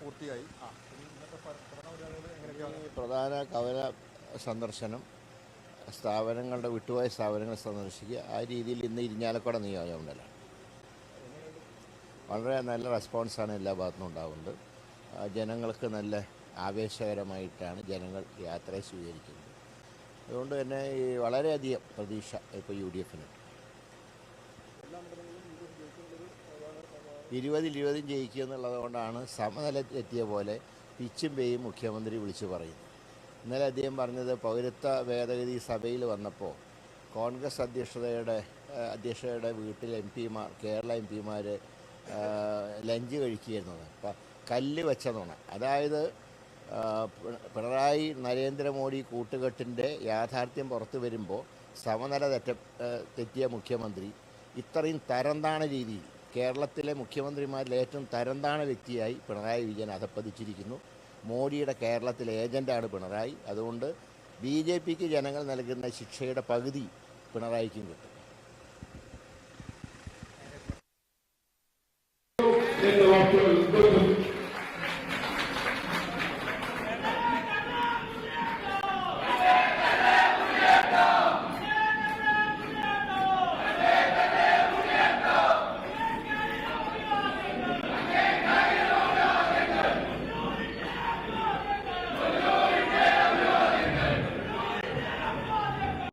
പൂർത്തിയായി. പ്രധാന കവന സന്ദർശനം സ്ഥാപനങ്ങളുടെ വിട്ടുപോയ സ്ഥാപനങ്ങൾ സന്ദർശിക്കുക. ആ രീതിയിൽ ഇന്ന് ഇരിഞ്ഞാലക്കുട നിയോജകമണ്ഡലമാണ് വളരെ നല്ല റെസ്പോൺസാണ് എല്ലാ ഭാഗത്തും ഉണ്ടാകുന്നത് ജനങ്ങൾക്ക് നല്ല ആവേശകരമായിട്ടാണ് ജനങ്ങൾ യാത്രയെ സ്വീകരിക്കുന്നത്. അതുകൊണ്ട് തന്നെ ഈ വളരെയധികം പ്രതീക്ഷ ഇപ്പോൾ യു ഡി എഫിന്. ഇരുപതിൽ ഇരുപതും ജയിക്കുക എന്നുള്ളത് കൊണ്ടാണ് സമനില എത്തിയ പോലെ പിച്ചും പേയും മുഖ്യമന്ത്രി വിളിച്ചു പറയുന്നത്. ഇന്നലെ അദ്ദേഹം പറഞ്ഞത് പൗരത്വ ഭേദഗതി സഭയിൽ വന്നപ്പോൾ കോൺഗ്രസ് അധ്യക്ഷതയുടെ അധ്യക്ഷയുടെ വീട്ടിൽ എം പിമാർ കേരള എം പിമാർ ലഞ്ച് കഴിക്കുകയായിരുന്നു. അപ്പം കല്ല് വെച്ചതാണ് അതായത് പിണറായി നരേന്ദ്രമോദി കൂട്ടുകെട്ടിന്റെ യാഥാർത്ഥ്യം പുറത്തു വരുമ്പോൾ സമനില തെറ്റ തെറ്റിയ മുഖ്യമന്ത്രി ഇത്രയും തരംതാണ രീതിയിൽ കേരളത്തിലെ മുഖ്യമന്ത്രിമാരിൽ ഏറ്റവും തരംതാണ വ്യക്തിയായി പിണറായി വിജയൻ അധപ്പതിച്ചിരിക്കുന്നു. മോഡിയുടെ കേരളത്തിലെ ഏജന്റാണ് പിണറായി. അതുകൊണ്ട് ബി ജെ പിക്ക് ജനങ്ങൾ നൽകുന്ന ശിക്ഷയുടെ പകുതി പിണറായിക്കും കിട്ടും.